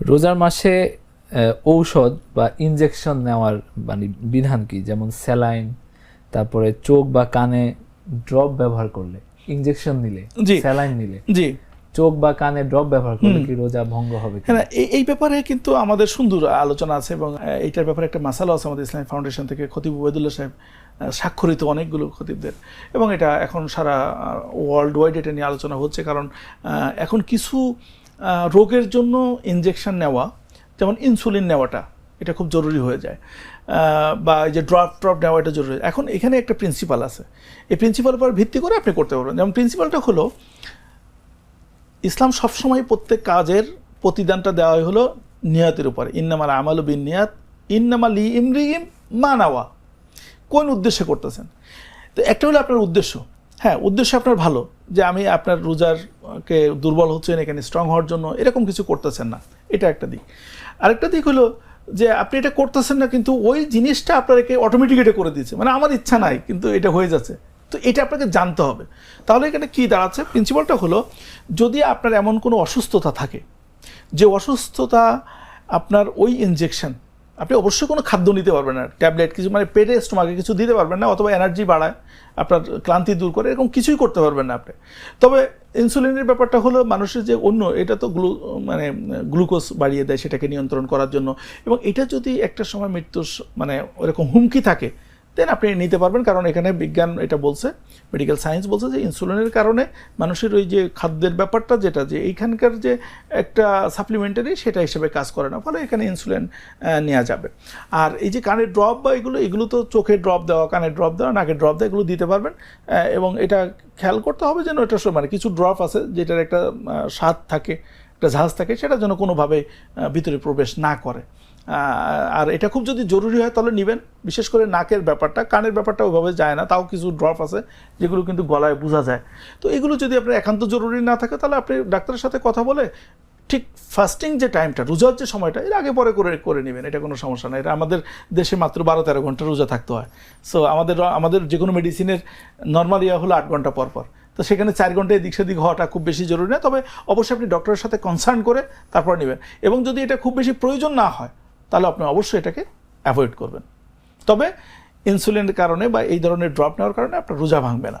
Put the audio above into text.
রোজার মাসে ঔষধ বা ইনজেকশন নেওয়ার মানে বিধান কি? যেমন স্যালাইন তারপরে চোখ বা কানে ড্রপ ব্যবহার করলে ইনজেকশন নিলে। স্যালাইন নিলে জি। চোখ বা কানে ড্রপ ব্যবহার করলে কি রোজা ভঙ্গ হবে? হ্যাঁ না, এই এই ব্যাপারে কিন্তু আমাদের সুন্দর আলোচনা আছে এবং এইটার ব্যাপারে একটা মাসালা আছে আমাদের ইসলামিক ফাউন্ডেশন থেকে। খতিব ওয়েদুল্লাহ সাহেব স্বাক্ষরিত অনেকগুলো খতিবদের এবং এটা এখন সারা ওয়ার্ল্ড ওয়াইড এটা নিয়ে আলোচনা হচ্ছে। কারণ এখন কিছু রোগের জন্য ইনজেকশন নেওয়া, যেমন ইনসুলিন নেওয়াটা, এটা খুব জরুরি হয়ে যায়। বা এই যে ড্রপ ড্রপ নেওয়া, এটা জরুরি। এখন এখানে একটা প্রিন্সিপাল আছে। এই প্রিন্সিপাল উপর ভিত্তি করে আপনি করতে পারবেন। যেমন প্রিন্সিপালটা হলো, ইসলাম সবসময় প্রত্যেক কাজের প্রতিদানটা দেওয়া হলো নিয়াতের উপরে। ইন্নামাল আমালু বিন নিয়াত ইন্নামা লি ইমরিম মা নাওয়া। কোন উদ্দেশ্যে করতেছেন? তো একটা হলো আপনার উদ্দেশ্য। হ্যাঁ উদ্দেশ্য আপনার ভালো, যে আমি আপনার রোজার কে দুর্বল হচ্ছেন, এখানে স্ট্রং হওয়ার জন্য এরকম কিছু করতেছেন না। এটা একটা দিক। আরেকটা দিক হলো যে আপনি এটা করতেছেন না, কিন্তু ওই জিনিসটা আপনাকে অটোমেটিক এটা করে দিচ্ছে মানে আমার ইচ্ছা নাই, কিন্তু এটা হয়ে যাচ্ছে। তো এটা আপনাকে জানতে হবে। তাহলে এখানে কি দাঁড়াচ্ছে? প্রিন্সিপালটা হলো, যদি আপনার এমন কোনো অসুস্থতা থাকে, যে অসুস্থতা আপনার ওই ইনজেকশন আপনি অবশ্যই কোনো খাদ্য নিতে পারবেন না। ট্যাবলেট কিছু মানে পেটে স্টোমাকে কিছু দিতে পারবেন না, অথবা এনার্জি বাড়ায়, আপনার ক্লান্তি দূর করে, এরকম কিছুই করতে পারবেন না আপনি। তবে ইনসুলিনের ব্যাপারটা হলো মানুষের যে অন্য, এটা তো গ্লু মানে গ্লুকোজ বাড়িয়ে দেয় সেটাকে নিয়ন্ত্রণ করার জন্য। এবং এটা যদি একটা সময় মৃত্যুর মানে ওরকম হুমকি থাকে দেন আপনি নিতে পারবেন, কারণ এখানে বিজ্ঞান এটা বলছে মেডিকেল সায়েন্স বলছে যে ইনসুলিনের কারণে মানুষের ওই যে খাদ্যের ব্যাপারটা যেটা, যে এইখানকার যে একটা সাপ্লিমেন্টারি সেটা হিসেবে কাজ করে না, ফলে এখানে ইনসুলিন নেওয়া যাবে। আর এই যে কানের ড্রপ বা এগুলো এগুলো তো চোখে ড্রপ দেওয়া কানের ড্রপ দেওয়া নাকের ড্রপ দেওয়া, এগুলো দিতে পারবেন এবং এটা খেয়াল করতে হবে যেন এটা মানে কিছু ড্রপ আছে যেটার একটা স্বাদ থাকে। একটা জাহাজ থাকে, সেটা যেন কোনোভাবে ভিতরে প্রবেশ না করে। আর এটা খুব যদি জরুরি হয় তাহলে নেবেন। বিশেষ করে নাকের ব্যাপারটা, কানের ব্যাপারটা ওইভাবে যায় না, তাও কিছু ড্রপ আছে, যেগুলো কিন্তু গলায় বোঝা যায়। তো এগুলো যদি আপনার একান্ত জরুরি না থাকে, তাহলে আপনি ডাক্তারের সাথে কথা বলে ঠিক ফাস্টিং যে টাইমটা রোজার যে সময়টা, এর আগে পরে করে করে নেবেন, এটা কোনো সমস্যা নাই। এটা আমাদের দেশে মাত্র বারো তেরো ঘণ্টা রোজা থাকতে হয়। সো আমাদের আমাদের যে কোনো মেডিসিনের নর্মাল ইয়া হলো আট ঘণ্টা পর পর। তো সেখানে চার ঘণ্টা এদিক সেদিক হওয়াটা খুব বেশি জরুরি না। তবে অবশ্যই আপনি ডক্টরের সাথে কনসার্ন করে তারপর নেবেন। এবং যদি এটা খুব বেশি প্রয়োজন না হয়, তাহলে আপনি অবশ্যই এটাকে অ্যাভয়েড করবেন। তবে ইনসুলিনের কারণে বা এই ধরনের ড্রপ নেওয়ার কারণে আপনার রোজা ভাঙবে না।